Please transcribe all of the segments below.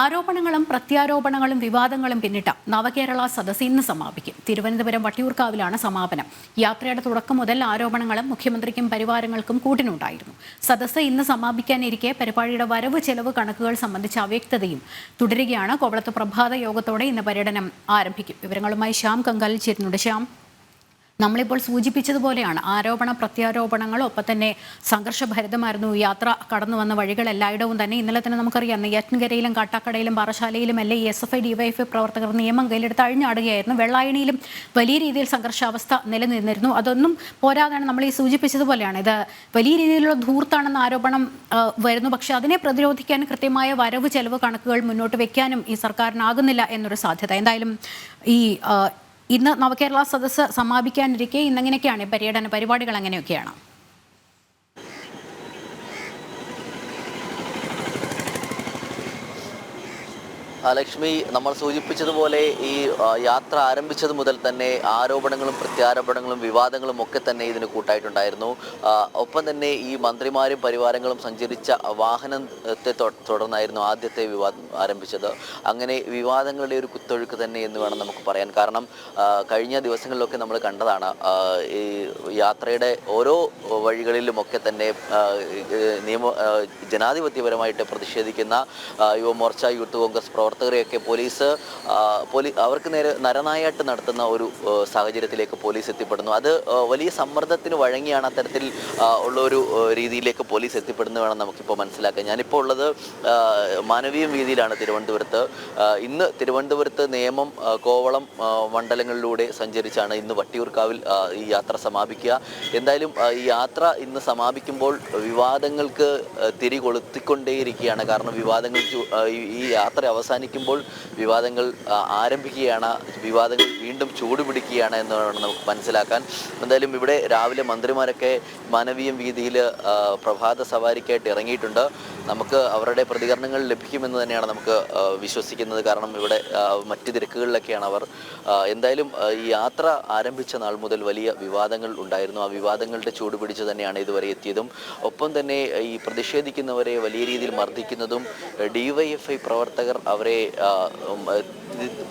ആരോപണങ്ങളും പ്രത്യാരോപണങ്ങളും വിവാദങ്ങളും പിന്നിട്ട നവകേരള സദസ് ഇന്ന് സമാപിക്കും. തിരുവനന്തപുരം വട്ടിയൂർക്കാവിലാണ് സമാപനം. യാത്രയുടെ തുടക്കം മുതൽ ആരോപണങ്ങളും മുഖ്യമന്ത്രിക്കും പരിവാരങ്ങൾക്കും കൂട്ടിനുണ്ടായിരുന്നു. സദസ് ഇന്ന് സമാപിക്കാനിരിക്കെ പരിപാടിയുടെ വരവ് ചെലവ് കണക്കുകൾ സംബന്ധിച്ച അവ്യക്തതയും തുടരുകയാണ്. കോവളത്ത് പ്രഭാത യോഗത്തോടെ ഇന്ന് പര്യടനം ആരംഭിക്കും. വിവരങ്ങളുമായി ശ്യാം കങ്കാലിൽ ചേരുന്നുണ്ട്. ശ്യാം. നമ്മളിപ്പോൾ സൂചിപ്പിച്ചതുപോലെയാണ് ആരോപണ പ്രത്യാരോപണങ്ങളും ഒപ്പം തന്നെ സംഘർഷഭരിതമായിരുന്നു യാത്ര കടന്നു വന്ന വഴികൾ എല്ലായിടവും തന്നെ. ഇന്നലെ തന്നെ നമുക്കറിയാം നെയ്യാറ്റിൻകരയിലും കാട്ടാക്കടയിലും പാറശാലയിലും എല്ലാം ഈ എസ് എഫ് ഐ ഡിവൈഎഫ്ഐ പ്രവർത്തകർ നിയമം കയ്യിലെടുത്ത് അഴിഞ്ഞാടുകയായിരുന്നു. വെള്ളായണിയിലും വലിയ രീതിയിൽ സംഘർഷാവസ്ഥ നിലനിന്നിരുന്നു. അതൊന്നും പോരാതാണ്. നമ്മൾ ഈ സൂചിപ്പിച്ചതുപോലെയാണ്. ഇത് വലിയ രീതിയിലുള്ള ധൂർത്താണെന്ന ആരോപണം വരുന്നു. പക്ഷേ അതിനെ പ്രതിരോധിക്കാൻ കൃത്യമായ വരവ് ചെലവ് കണക്കുകൾ മുന്നോട്ട് വെക്കാനും ഈ സർക്കാരിനാകുന്നില്ല എന്നൊരു സാധ്യത. എന്തായാലും ഈ ഇന്ന് നവകേരള സദസ്സ് സമാപിക്കാനിരിക്കെ. ഇന്നെങ്ങനെയൊക്കെയാണ് പര്യടന പരിപാടികൾ എങ്ങനെയൊക്കെയാണ് ലക്ഷ്മി നമ്മൾ സൂചിപ്പിച്ചതുപോലെ ഈ യാത്ര ആരംഭിച്ചത് മുതൽ തന്നെ ആരോപണങ്ങളും പ്രത്യാരോപണങ്ങളും വിവാദങ്ങളും ഒക്കെ തന്നെ ഇതിന് കൂട്ടായിട്ടുണ്ടായിരുന്നു. ഒപ്പം തന്നെ ഈ മന്ത്രിമാരും പരിവാരങ്ങളും സഞ്ചരിച്ച വാഹനത്തെ തുടർന്നായിരുന്നു ആദ്യത്തെ വിവാദം ആരംഭിച്ചത്. അങ്ങനെ വിവാദങ്ങളുടെ ഒരു കുത്തൊഴുക്ക് തന്നെ എന്ന് വേണം നമുക്ക് പറയാൻ. കാരണം കഴിഞ്ഞ ദിവസങ്ങളിലൊക്കെ നമ്മൾ കണ്ടതാണ് ഈ യാത്രയുടെ ഓരോ വഴികളിലുമൊക്കെ തന്നെ നിയമ ജനാധിപത്യപരമായിട്ട് പ്രതിഷേധിക്കുന്ന യുവമോർച്ച യൂത്ത് കോൺഗ്രസ് പ്രവർത്തകരെയൊക്കെ പോലീസ് പോലി അവർക്ക് നേരെ നരനായാട്ട് നടത്തുന്ന ഒരു സാഹചര്യത്തിലേക്ക് പോലീസ് എത്തിപ്പെടുന്നു. അത് വലിയ സമ്മർദ്ദത്തിന് വഴങ്ങിയാണ് അത്തരത്തിൽ ഉള്ള ഒരു രീതിയിലേക്ക് പോലീസ് എത്തിപ്പെടുന്നത് വേണം നമുക്കിപ്പോൾ മനസ്സിലാക്കാൻ ഞാനിപ്പോൾ ഉള്ളത് മാനവീയം വീതിയിലാണ് തിരുവനന്തപുരത്ത്. ഇന്ന് തിരുവനന്തപുരത്ത് നേമം കോവളം മണ്ഡലങ്ങളിലൂടെ സഞ്ചരിച്ചാണ് ഇന്ന് വട്ടിയൂർക്കാവിൽ ഈ യാത്ര സമാപിക്കുക. എന്തായാലും ഈ യാത്ര ഇന്ന് സമാപിക്കുമ്പോൾ വിവാദങ്ങൾക്ക് തിരി കൊളുത്തിക്കൊണ്ടേയിരിക്കുകയാണ് കാരണം വിവാദങ്ങൾ ഈ- യാത്ര യാത്ര അവസാനിക്കുമ്പോൾ വിവാദങ്ങൾ ആരംഭിക്കുകയാണ്. വിവാദങ്ങൾ വീണ്ടും ചൂടുപിടിക്കുകയാണ് എന്ന് നമുക്ക് മനസ്സിലാക്കാൻ. എന്തായാലും ഇവിടെ രാവിലെ മന്ത്രിമാരൊക്കെ മാനവീയം വീതിയിൽ പ്രഭാത സവാരിക്കായിട്ട് ഇറങ്ങിയിട്ടുണ്ട്. നമുക്ക് അവരുടെ പ്രതികരണങ്ങൾ ലഭിക്കുമെന്ന് തന്നെയാണ് നമുക്ക് വിശ്വസിക്കുന്നത്. കാരണം ഇവിടെ മറ്റ് തിരക്കുകളിലൊക്കെയാണ് അവർ എന്തായാലും ഈ യാത്ര ആരംഭിച്ച നാൾ മുതൽ വലിയ വിവാദങ്ങൾ ഉണ്ടായിരുന്നു. ആ വിവാദങ്ങളുടെ ചൂട് പിടിച്ച് തന്നെയാണ് ഇതുവരെ എത്തിയതും. ഒപ്പം തന്നെ ഈ പ്രതിഷേധിക്കുന്നവരെ വലിയ രീതിയിൽ മർദ്ദിക്കുന്നതും ഡിവൈഎഫ്ഐ പ്രവർത്തകർ അവരെ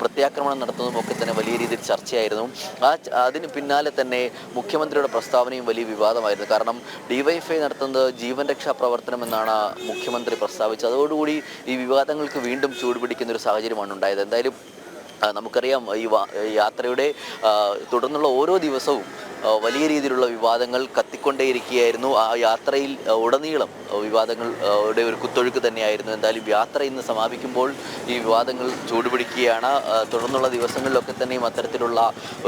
പ്രത്യാക്രമണം നടത്തുന്നതും ഒക്കെ തന്നെ വലിയ രീതിയിൽ ചർച്ചയായിരുന്നു. ആ അതിന് പിന്നാലെ തന്നെ മുഖ്യമന്ത്രിയുടെ പ്രസ്താവനയും വലിയ വിവാദമായിരുന്നു. കാരണം ഡിവൈഎഫ്ഐ നടത്തുന്നത് ജീവൻ രക്ഷാ പ്രവർത്തനം എന്നാണ് മുഖ്യമന്ത്രി പ്രസ്താവിച്ചു. അതോടുകൂടി ഈ വിവാദങ്ങൾക്ക് വീണ്ടും ചൂടുപിടിക്കുന്ന ഒരു സാഹചര്യമാണ് ഉണ്ടായത്. എന്തായാലും നമുക്കറിയാം ഈ യാത്രയുടെ തുടർന്നുള്ള ഓരോ ദിവസവും വലിയ രീതിയിലുള്ള വിവാദങ്ങൾ കത്തിക്കൊണ്ടേയിരിക്കുകയായിരുന്നു. ആ യാത്രയിൽ ഉടനീളം വിവാദങ്ങളുടെ ഒരു കുത്തൊഴുക്ക് തന്നെയായിരുന്നു. എന്തായാലും യാത്ര ഇന്ന് സമാപിക്കുമ്പോൾ ഈ വിവാദങ്ങൾ ചൂടുപിടിക്കുകയാണ്. തുടർന്നുള്ള ദിവസങ്ങളിലൊക്കെ തന്നെയും അത്തരത്തിലുള്ള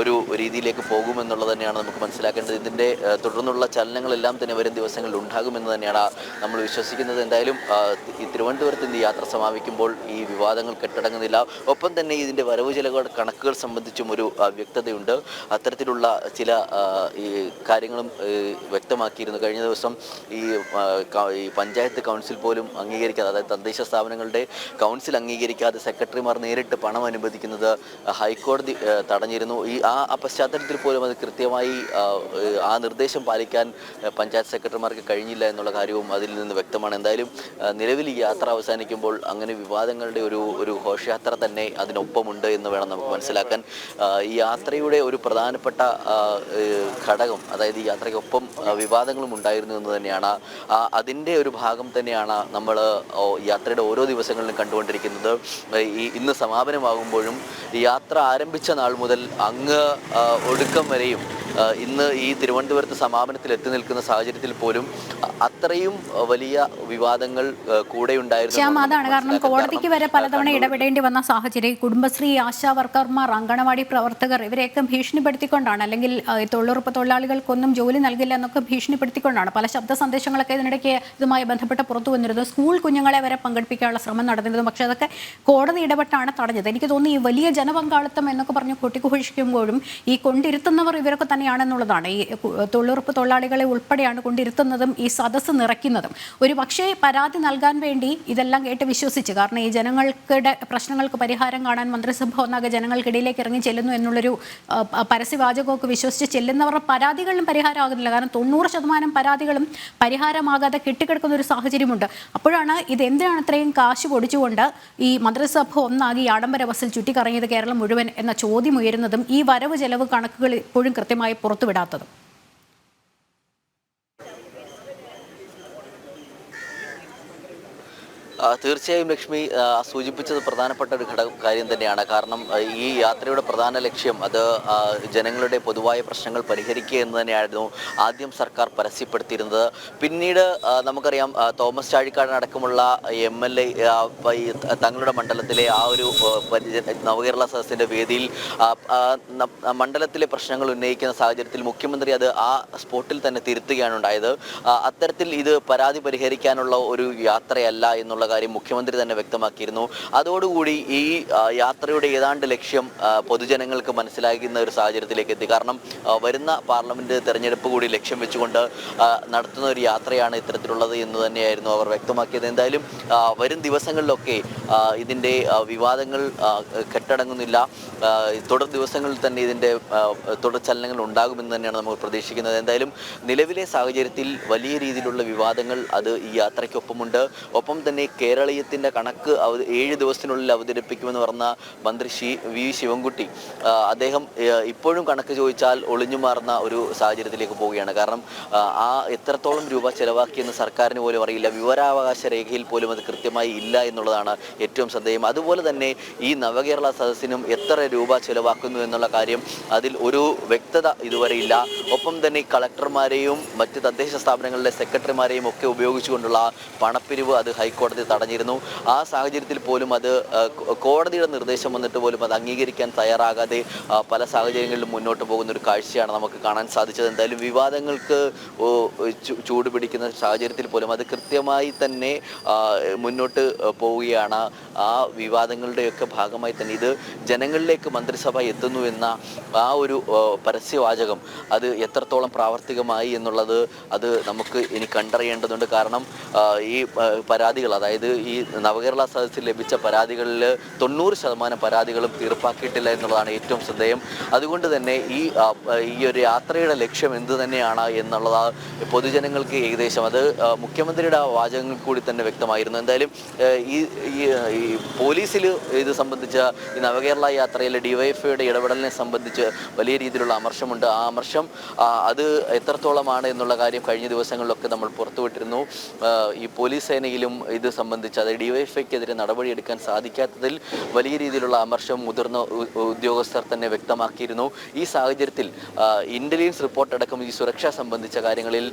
ഒരു രീതിയിലേക്ക് പോകുമെന്നുള്ളത് തന്നെയാണ് നമുക്ക് മനസ്സിലാക്കേണ്ടത്. ഇതിന്റെ തുടർന്നുള്ള ചലനങ്ങളെല്ലാം തന്നെ വരും ദിവസങ്ങളിൽ ഉണ്ടാകുമെന്ന് തന്നെയാണ് നമ്മൾ വിശ്വസിക്കുന്നത്. എന്തായാലും ഈ തിരുവനന്തപുരത്ത് ഇന്ന് യാത്ര സമാപിക്കുമ്പോൾ ഈ വിവാദങ്ങൾ കെട്ടടങ്ങുന്നില്ല. ഒപ്പം തന്നെ ഇതിന്റെ വരവ് ചെലവുകളുടെ കണക്കുകൾ സംബന്ധിച്ചും ഒരു വ്യക്തതയുണ്ട്. അത്തരത്തിലുള്ള ചില ഈ കാര്യങ്ങളും വ്യക്തമാക്കിയിരുന്നു. കഴിഞ്ഞ ദിവസം ഈ പഞ്ചായത്ത് കൗൺസിൽ പോലും അംഗീകരിക്കാതെ അതായത് തദ്ദേശ സ്ഥാപനങ്ങളുടെ കൗൺസിൽ അംഗീകരിക്കാതെ സെക്രട്ടറിമാർ നേരിട്ട് പണം അനുവദിക്കുന്നത് ഹൈക്കോടതി തടഞ്ഞിരുന്നു. ഈ ആ പശ്ചാത്തലത്തിൽ പോലും അത് കൃത്യമായി ആ, നിർദ്ദേശം പാലിക്കാൻ പഞ്ചായത്ത് സെക്രട്ടറിമാർക്ക് കഴിഞ്ഞില്ല എന്നുള്ള കാര്യവും അതിൽ നിന്ന് വ്യക്തമാണ്. എന്തായാലും നിലവിൽ ഈ യാത്ര അവസാനിക്കുമ്പോൾ അങ്ങനെ വിവാദങ്ങളുടെ ഒരു ഒരു ഘോഷയാത്ര തന്നെ അതിനൊപ്പമുണ്ട് എന്ന് വേണം നമുക്ക് മനസ്സിലാക്കാൻ. ഈ യാത്രയുടെ ഒരു പ്രധാനപ്പെട്ട ഘടകം അതായത് ഈ യാത്രയ്ക്കൊപ്പം വിവാദങ്ങളും ഉണ്ടായിരുന്നു എന്ന് തന്നെയാണ്. അതിന്റെ ഒരു ഭാഗം തന്നെയാണ് നമ്മൾ യാത്രയുടെ ഓരോ ദിവസങ്ങളിലും കണ്ടുകൊണ്ടിരിക്കുന്നത്. ഈ ഇന്ന് സമാപനമാകുമ്പോഴും യാത്ര ആരംഭിച്ച നാൾ മുതൽ അങ്ങ് ഒടുക്കം വരെയും ഇന്ന് ഈ തിരുവനന്തപുരത്ത് സമാപനത്തിൽ എത്തി നിൽക്കുന്ന സാഹചര്യത്തിൽ പോലും അത്രയും വലിയ വിവാദങ്ങൾ കൂടെ ഉണ്ടായിരുന്നു അതാണ് കാരണം. കോടതിക്ക് വരെ പലതവണ ഇടപെടേണ്ടി വന്ന സാഹചര്യം കുടുംബശ്രീ ആശാ വർക്കർമാർ അങ്കണവാടി പ്രവർത്തകർ ഇവരെയൊക്കെ ഭീഷണിപ്പെടുത്തിക്കൊണ്ടാണ്. അല്ലെങ്കിൽ തൊഴിലുറപ്പ് തൊഴിലാളികൾക്കൊന്നും ജോലി നൽകില്ല എന്നൊക്കെ ഭീഷണിപ്പെടുത്തിക്കൊണ്ടാണ്. പല ശബ്ദ സന്ദേശങ്ങളൊക്കെ ഇതിനിടയ്ക്ക് ഇതുമായി ബന്ധപ്പെട്ട് പുറത്തു വന്നിരുന്നു സ്കൂൾ കുഞ്ഞുങ്ങളെ വരെ പങ്കെടുപ്പിക്കാനുള്ള ശ്രമം നടന്നിരുന്നു പക്ഷേ അതൊക്കെ കോടതി ഇടപെട്ടാണ് തടഞ്ഞത്. എനിക്ക് തോന്നുന്നു ഈ വലിയ ജനപങ്കാളിത്തം എന്നൊക്കെ പറഞ്ഞ് കൊട്ടിക്കുഴിക്കുമ്പോഴും ഈ കൊണ്ടിരുത്തുന്നവർ ഇവരൊക്കെ തന്നെ തന്നെയാണെന്നുള്ളതാണ് ഈ തൊഴിലുറപ്പ് തൊഴിലാളികളെ ഉൾപ്പെടെയാണ് കൊണ്ടിരുത്തുന്നതും ഈ സദസ്സ് നിറയ്ക്കുന്നതും. ഒരു പക്ഷേ പരാതി നൽകാൻ വേണ്ടി ഇതെല്ലാം കേട്ട് വിശ്വസിച്ച് കാരണം ഈ ജനങ്ങൾക്കിടെ പ്രശ്നങ്ങൾക്ക് പരിഹാരം കാണാൻ മന്ത്രിസഭ ഒന്നാകെ ജനങ്ങൾക്കിടയിലേക്ക് ഇറങ്ങി ചെല്ലുന്നു എന്നുള്ളൊരു പരസ്യവാചകമൊക്കെ വിശ്വസിച്ച് ചെല്ലുന്നവരുടെ പരാതികളിലും പരിഹാരമാകുന്നില്ല. കാരണം തൊണ്ണൂറ് ശതമാനം പരാതികളും പരിഹാരമാകാതെ കെട്ടിക്കിടക്കുന്ന ഒരു സാഹചര്യമുണ്ട്. അപ്പോഴാണ് ഇത് എന്തിനാണ് ഇത്രയും കാശ് പൊടിച്ചുകൊണ്ട് ഈ മന്ത്രിസഭ ഒന്നാകെ ആഡംബര ബസ്സിൽ ചുറ്റിക്കറങ്ങിയത് കേരളം മുഴുവൻ എന്ന ചോദ്യം ഉയരുന്നതും ഈ വരവ് ചെലവ് കണക്കുകൾ ഇപ്പോഴും കൃത്യമായി പുറത്തുവിടാത്തതും തീർച്ചയായും ലക്ഷ്മി സൂചിപ്പിച്ചത് പ്രധാനപ്പെട്ട ഒരു ഘടക കാര്യം തന്നെയാണ്. കാരണം ഈ യാത്രയുടെ പ്രധാന ലക്ഷ്യം അത് ജനങ്ങളുടെ പൊതുവായ പ്രശ്നങ്ങൾ പരിഹരിക്കുക എന്ന് തന്നെയായിരുന്നു ആദ്യം സർക്കാർ പരസ്യപ്പെടുത്തിയിരുന്നത്. പിന്നീട് നമുക്കറിയാം തോമസ് ചാഴിക്കാടനടക്കമുള്ള എം എൽ എ തങ്ങളുടെ മണ്ഡലത്തിലെ ആ ഒരു നവകേരള സദസ്സിന്റെ വേദിയിൽ മണ്ഡലത്തിലെ പ്രശ്നങ്ങൾ ഉന്നയിക്കുന്ന സാഹചര്യത്തിൽ മുഖ്യമന്ത്രി അത് ആ സ്പോട്ടിൽ തന്നെ തിരുത്തുകയാണ് ഉണ്ടായത്. അത്തരത്തിൽ ഇത് പരാതി പരിഹരിക്കാനുള്ള ഒരു യാത്രയല്ല എന്നുള്ള കാര്യം മുഖ്യമന്ത്രി തന്നെ വ്യക്തമാക്കിയിരുന്നു. അതോടുകൂടി ഈ യാത്രയുടെ ഏതാണ്ട് ലക്ഷ്യം പൊതുജനങ്ങൾക്ക് മനസ്സിലാക്കുന്ന ഒരു സാഹചര്യത്തിലേക്ക് എത്തി. കാരണം വരുന്ന പാർലമെന്റ് തെരഞ്ഞെടുപ്പ് കൂടി ലക്ഷ്യം വെച്ചുകൊണ്ട് നടത്തുന്ന ഒരു യാത്രയാണ് ഇത്തരത്തിലുള്ളത് എന്ന് തന്നെയായിരുന്നു അവർ വ്യക്തമാക്കിയത്. എന്തായാലും വരും ദിവസങ്ങളിലൊക്കെ ഇതിന്റെ വിവാദങ്ങൾ കെട്ടടങ്ങുന്നില്ല. തുടർ ദിവസങ്ങളിൽ തന്നെ ഇതിന്റെ തുടർ ചലനങ്ങൾ ഉണ്ടാകുമെന്ന് തന്നെയാണ് നമ്മൾ പ്രതീക്ഷിക്കുന്നത്. എന്തായാലും നിലവിലെ സാഹചര്യത്തിൽ വലിയ രീതിയിലുള്ള വിവാദങ്ങൾ അത് ഈ യാത്രയ്ക്കൊപ്പമുണ്ട്. ഒപ്പം തന്നെ കേരളീയത്തിന്റെ കണക്ക് അവ- ഏഴ് ദിവസത്തിനുള്ളിൽ അവതരിപ്പിക്കുമെന്ന് പറഞ്ഞ മന്ത്രി ശി വി ശിവൻകുട്ടി. അദ്ദേഹം ഇപ്പോഴും കണക്ക് ചോദിച്ചാൽ ഒളിഞ്ഞു മാറുന്ന ഒരു സാഹചര്യത്തിലേക്ക് പോവുകയാണ്. കാരണം ആ, എത്രത്തോളം രൂപ ചെലവാക്കിയെന്ന് സർക്കാരിന് പോലും അറിയില്ല. വിവരാവകാശ രേഖയിൽ പോലും അത് കൃത്യമായി ഇല്ല എന്നുള്ളതാണ് ഏറ്റവും ശ്രദ്ധേയം. അതുപോലെ തന്നെ ഈ നവകേരള സദസ്സിനും എത്ര രൂപ ചെലവാക്കുന്നു എന്നുള്ള കാര്യം അതിൽ ഒരു വ്യക്തത ഇതുവരെ ഇല്ല. ഒപ്പം തന്നെ കളക്ടർമാരെയും മറ്റ് തദ്ദേശ സ്ഥാപനങ്ങളിലെ സെക്രട്ടറിമാരെയും ഒക്കെ ഉപയോഗിച്ചുകൊണ്ടുള്ള പണപ്പിരിവ് അത് ഹൈക്കോടതി തടഞ്ഞിരുന്നു. ആ സാഹചര്യത്തിൽ പോലും അത് കോടതിയുടെ നിർദ്ദേശം വന്നിട്ട് പോലും അത് അംഗീകരിക്കാൻ തയ്യാറാകാതെ പല സാഹചര്യങ്ങളിലും മുന്നോട്ട് പോകുന്ന ഒരു കാഴ്ചയാണ് നമുക്ക് കാണാൻ സാധിച്ചത്. എന്തായാലും വിവാദങ്ങൾക്ക് ചൂട് പിടിക്കുന്ന സാഹചര്യത്തിൽ പോലും അത് കൃത്യമായി തന്നെ മുന്നോട്ട് പോവുകയാണ്. ആ വിവാദങ്ങളുടെയൊക്കെ ഭാഗമായി തന്നെ ഇത് ജനങ്ങളിലേക്ക് മന്ത്രിസഭ എത്തുന്നു എന്ന ആ ഒരു പരസ്യവാചകം അത് എത്രത്തോളം പ്രാവർത്തികമായി എന്നുള്ളത് അത് നമുക്ക് ഇനി കണ്ടറിയേണ്ടതുണ്ട്. കാരണം ഈ പരാതികൾ അതായത് ഈ നവകേരള സദസ്സിൽ ലഭിച്ച പരാതികളിൽ തൊണ്ണൂറ് ശതമാനം പരാതികളും തീർപ്പാക്കിയിട്ടില്ല എന്നുള്ളതാണ് ഏറ്റവും ശ്രദ്ധേയം. അതുകൊണ്ട് തന്നെ ഈ ഈ ഒരു യാത്രയുടെ ലക്ഷ്യം എന്ത് തന്നെയാണ് എന്നുള്ളത് പൊതുജനങ്ങൾക്ക് ഏകദേശം അത് മുഖ്യമന്ത്രിയുടെ വാചകങ്ങൾ കൂടി തന്നെ വ്യക്തമായിരുന്നു. എന്തായാലും ഈ ഈ ഈ പോലീസിൽ ഇത് സംബന്ധിച്ച ഈ നവകേരള യാത്രയിലെ ഡിവൈഎഫ്ഐയുടെ ഇടപെടലിനെ സംബന്ധിച്ച് വലിയ രീതിയിലുള്ള അമർഷമുണ്ട്. ആ അമർഷം അത് എത്രത്തോളമാണ് എന്നുള്ള കാര്യം കഴിഞ്ഞ ദിവസങ്ങളിലൊക്കെ നമ്മൾ പുറത്തുവിട്ടിരുന്നു. ഈ പോലീസ് സേനയിലും ഇത് സംബന്ധിച്ച് അതായത് ഡിവൈഎഫ്ഐക്കെതിരെ നടപടിയെടുക്കാൻ സാധിക്കാത്തതിൽ വലിയ രീതിയിലുള്ള അമർഷം മുതിർന്ന ഉദ്യോഗസ്ഥർ തന്നെ വ്യക്തമാക്കിയിരുന്നു. ഈ സാഹചര്യത്തിൽ ഇന്റലിജൻസ് റിപ്പോർട്ട് അടക്കം ഈ സുരക്ഷ സംബന്ധിച്ച കാര്യങ്ങളിൽ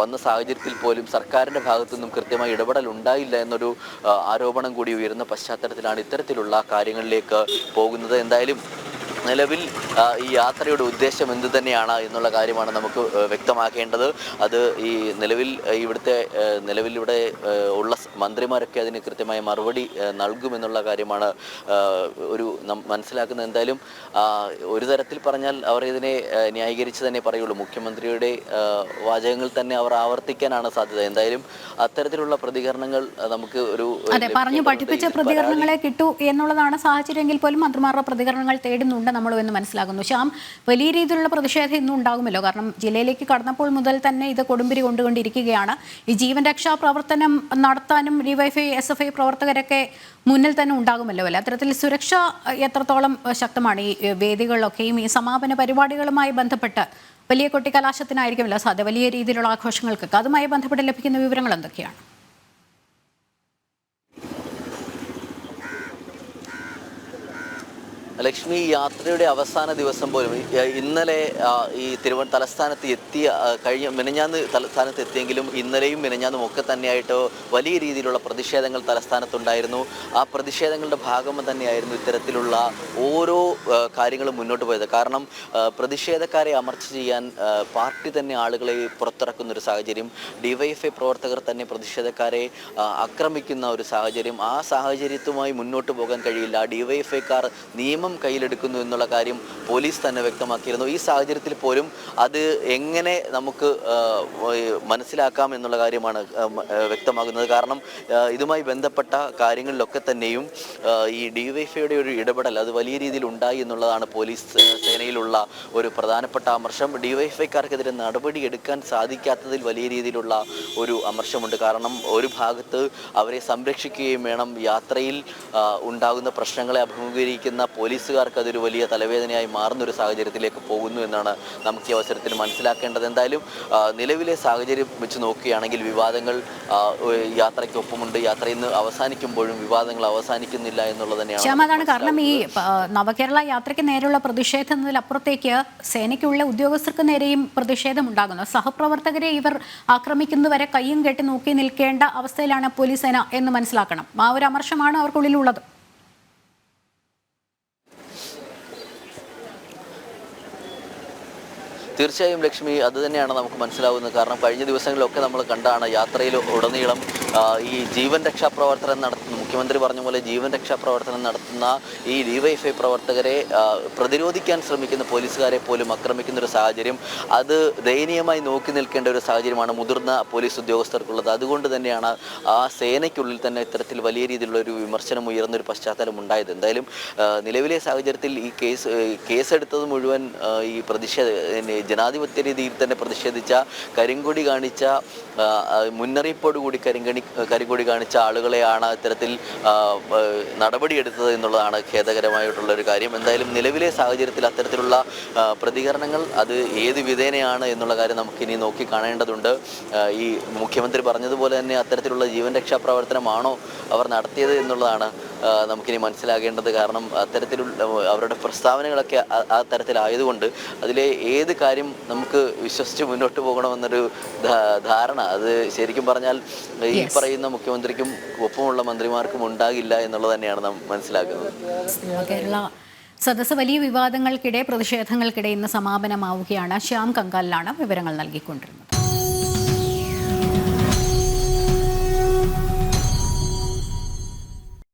വന്ന സാഹചര്യത്തിൽ പോലും സർക്കാരിന്റെ ഭാഗത്തു നിന്നും കൃത്യമായ ഇടപെടൽ ഉണ്ടായില്ല എന്നൊരു ആരോപണം കൂടി ഉയരുന്ന പശ്ചാത്തലത്തിലാണ് ഇത്തരത്തിലുള്ള കാര്യങ്ങളിലേക്ക് പോകുന്നത്. എന്തായാലും നിലവിൽ ഈ യാത്രയുടെ ഉദ്ദേശം എന്ത് തന്നെയാണ് എന്നുള്ള കാര്യമാണ് നമുക്ക് വ്യക്തമാക്കേണ്ടത്. അത് ഈ നിലവിൽ ഇവിടുത്തെ നിലവിലിവിടെ നിലവിൽ ഇവിടെ ഉള്ള മന്ത്രിമാരൊക്കെ അതിന് കൃത്യമായ മറുപടി നൽകുമെന്നുള്ള കാര്യമാണ് ഒരു മനസ്സിലാക്കുന്നത്. എന്തായാലും ഒരു തരത്തിൽ പറഞ്ഞാൽ അവർ ഇതിനെ ന്യായീകരിച്ച് തന്നെ പറയുള്ളൂ. മുഖ്യമന്ത്രിയുടെ വാചകങ്ങൾ തന്നെ അവർ ആവർത്തിക്കാനാണ് സാധ്യത. എന്തായാലും അത്തരത്തിലുള്ള പ്രതികരണങ്ങൾ നമുക്ക് ഒരു പറഞ്ഞു പഠിപ്പിച്ച പ്രതികരണങ്ങളെ കിട്ടൂ എന്നുള്ളതാണ് സാഹചര്യമെങ്കിൽ പോലും മന്ത്രിമാരുടെ പ്രതികരണങ്ങൾ തേടുന്നുണ്ട് നമ്മളും എന്ന് മനസ്സിലാകുന്നു ശ്യാം വലിയ രീതിയിലുള്ള പ്രതിഷേധം ഇന്നും ഉണ്ടാകുമല്ലോ. കാരണം ജില്ലയിലേക്ക് കടന്നപ്പോൾ മുതൽ തന്നെ ഇത് കൊടുമ്പിരി കൊണ്ടുകൊണ്ടിരിക്കുകയാണ്. ഈ ജീവൻ രക്ഷാ പ്രവർത്തനം നടത്താനും ഡിവൈഫൈ എസ് എഫ് ഐ പ്രവർത്തകരൊക്കെ മുന്നിൽ തന്നെ ഉണ്ടാകുമല്ലോ അല്ലേ? അത്തരത്തിൽ സുരക്ഷ എത്രത്തോളം ശക്തമാണ്? ഈ വേദികളിലൊക്കെയും ഈ സമാപന പരിപാടികളുമായി ബന്ധപ്പെട്ട് വലിയ കൊട്ടിക്കലാശത്തിനായിരിക്കുമല്ലോ സാധ്യത. വലിയ രീതിയിലുള്ള ആഘോഷങ്ങൾക്കൊക്കെ അതുമായി ബന്ധപ്പെട്ട് ലഭിക്കുന്ന വിവരങ്ങൾ എന്തൊക്കെയാണ്? ലക്ഷ്മി യാത്രയുടെ അവസാന ദിവസം പോലും ഇന്നലെ ഈ തിരുവ തലസ്ഥാനത്ത് എത്തിയ കഴിഞ്ഞ മിനഞ്ഞാന്ന് തലസ്ഥാനത്ത് എത്തിയെങ്കിലും ഇന്നലെയും മിനഞ്ഞാന്നും ഒക്കെ തന്നെയായിട്ട് വലിയ രീതിയിലുള്ള പ്രതിഷേധങ്ങൾ തലസ്ഥാനത്തുണ്ടായിരുന്നു. ആ പ്രതിഷേധങ്ങളുടെ ഭാഗം തന്നെയായിരുന്നു ഇത്തരത്തിലുള്ള ഓരോ കാര്യങ്ങളും മുന്നോട്ട് പോയത്. കാരണം പ്രതിഷേധക്കാരെ അമർച്ച ചെയ്യാൻ പാർട്ടി തന്നെ ആളുകളെ പുറത്തിറക്കുന്ന ഒരു സാഹചര്യം ഡിവൈഎഫ്ഐ പ്രവർത്തകർ തന്നെ പ്രതിഷേധക്കാരെ ആക്രമിക്കുന്ന ഒരു സാഹചര്യം ആ സാഹചര്യത്തുമായി മുന്നോട്ട് പോകാൻ കഴിയില്ല. ഡിവൈഎഫ്ഐക്കാർ നിയമം നിയമം കയ്യിലെടുക്കുന്നു എന്നുള്ള കാര്യം പോലീസ് തന്നെ വ്യക്തമാക്കിയിരുന്നു. ഈ സാഹചര്യത്തിൽ പോലും അത് എങ്ങനെ നമുക്ക് മനസ്സിലാക്കാം എന്നുള്ള കാര്യമാണ് വ്യക്തമാകുന്നത്. കാരണം ഇതുമായി ബന്ധപ്പെട്ട കാര്യങ്ങളിലൊക്കെ തന്നെയും ഈ ഡിവൈഫൈയുടെ ഒരു ഇടപെടൽ അത് വലിയ രീതിയിൽ ഉണ്ടായി എന്നുള്ളതാണ് പോലീസ് സേനയിലുള്ള ഒരു പ്രധാനപ്പെട്ട അമർഷം. ഡിവൈഫൈക്കാർക്കെതിരെ നടപടി എടുക്കാൻ സാധിക്കാത്തതിൽ വലിയ രീതിയിലുള്ള ഒരു അമർഷമുണ്ട്. കാരണം ഒരു ഭാഗത്ത് അവരെ സംരക്ഷിക്കുകയും വേണം യാത്രയിൽ ഉണ്ടാകുന്ന പ്രശ്നങ്ങളെ അഭിമുഖീകരിക്കുന്ന പോലീസുകാർക്ക് അതൊരു വലിയ തലവേദനയായി മാറുന്ന ഒരു സാഹചര്യത്തിലേക്ക് പോകുന്നു എന്നാണ് നമുക്ക് ഈ അവസരത്തിൽ മനസ്സിലാക്കേണ്ടത്. എന്തായാലും നിലവിലെ സാഹചര്യം വെച്ച് നോക്കുകയാണെങ്കിൽ വിവാദങ്ങൾ യാത്രയ്ക്കൊപ്പമുണ്ട്. യാത്ര ഇന്ന് അവസാനിക്കുമ്പോഴും വിവാദങ്ങൾ അവസാനിക്കുന്നില്ല എന്നുള്ളത് തന്നെയാണ് കാരണം ഈ നവകേരള യാത്രയ്ക്ക് നേരെയുള്ള പ്രതിഷേധം എന്നതിലപ്പുറത്തേക്ക് സേനയ്ക്കുള്ള ഉദ്യോഗസ്ഥർക്ക് നേരെയും പ്രതിഷേധം ഉണ്ടാകുന്നു. സഹപ്രവർത്തകരെ ഇവർ ആക്രമിക്കുന്നവരെ കയ്യും കെട്ടി നോക്കി നിൽക്കേണ്ട അവസ്ഥയിലാണ് പോലീസ് സേന എന്ന് മനസ്സിലാക്കണം. ആ ഒരു അമർഷമാണ് അവർക്കുള്ളിലുള്ളത്. തീർച്ചയായും ലക്ഷ്മി അത് തന്നെയാണ് നമുക്ക് മനസ്സിലാവുന്നത്. കാരണം കഴിഞ്ഞ ദിവസങ്ങളിലൊക്കെ നമ്മൾ കണ്ടാണ് യാത്രയിൽ ഉടനീളം ഈ ജീവൻ രക്ഷാ പ്രവർത്തനം നടത്തുന്ന മുഖ്യമന്ത്രി പറഞ്ഞ പോലെ ജീവൻ രക്ഷാ പ്രവർത്തനം നടത്തുന്ന ഈ ഡിവൈഎഫ്ഐ പ്രവർത്തകരെ പ്രതിരോധിക്കാൻ ശ്രമിക്കുന്ന പോലീസുകാരെ പോലും ആക്രമിക്കുന്ന ഒരു സാഹചര്യം അത് ദയനീയമായി നോക്കി നിൽക്കേണ്ട ഒരു സാഹചര്യമാണ് മുതിർന്ന പോലീസ് ഉദ്യോഗസ്ഥർക്കുള്ളത്. അതുകൊണ്ട് തന്നെയാണ് ആ സേനയ്ക്കുള്ളിൽ തന്നെ ഇത്തരത്തിൽ വലിയ രീതിയിലുള്ള ഒരു വിമർശനം ഉയർന്നൊരു പശ്ചാത്തലം ഉണ്ടായത്. എന്തായാലും നിലവിലെ സാഹചര്യത്തിൽ ഈ കേസ് കേസെടുത്തത് മുഴുവൻ ഈ പ്രതിഷേധ ജനാധിപത്യ രീതിയിൽ തന്നെ പ്രതിഷേധിച്ച കരിങ്കൊടി കാണിച്ച മുന്നറിയിപ്പോടുകൂടി കരിങ്കണി കരിങ്കൊടി കാണിച്ച ആളുകളെയാണ് ഇത്തരത്തിൽ നടപടിയെടുത്തത് എന്നുള്ളതാണ് ഖേദകരമായിട്ടുള്ള ഒരു കാര്യം. എന്തായാലും നിലവിലെ സാഹചര്യത്തിൽ അത്തരത്തിലുള്ള പ്രതികരണങ്ങൾ അത് ഏത് വിധേനയാണ് എന്നുള്ള കാര്യം നമുക്കിനി നോക്കി കാണേണ്ടതുണ്ട്. ഈ മുഖ്യമന്ത്രി പറഞ്ഞതുപോലെ തന്നെ അത്തരത്തിലുള്ള ജീവൻ രക്ഷാ പ്രവർത്തനമാണോ അവർ നടത്തിയത് എന്നുള്ളതാണ് നമുക്കിനി മനസ്സിലാകേണ്ടത് കാരണം അത്തരത്തിലുള്ള അവരുടെ പ്രസ്താവനകളൊക്കെ ആ- തരത്തിലായതുകൊണ്ട് അതിലെ ഏത് കാര്യം നമുക്ക് വിശ്വസിച്ച് മുന്നോട്ട് പോകണമെന്നൊരു ധാരണ. അത് ശരിക്കും പറഞ്ഞാൽ ഈ പറയുന്ന മുഖ്യമന്ത്രിക്കും ഒപ്പമുള്ള മന്ത്രിമാർക്കും ഉണ്ടാകില്ല എന്നുള്ളത് തന്നെയാണ് നാം മനസ്സിലാക്കുന്നത്. കേരള സദസ്സ് വലിയ വിവാദങ്ങൾക്കിടെ പ്രതിഷേധങ്ങൾക്കിടെ ഇന്ന് സമാപനമാവുകയാണ്. ശ്യാം കങ്കാലിലാണ് വിവരങ്ങൾ നൽകിക്കൊണ്ടിരുന്നത്.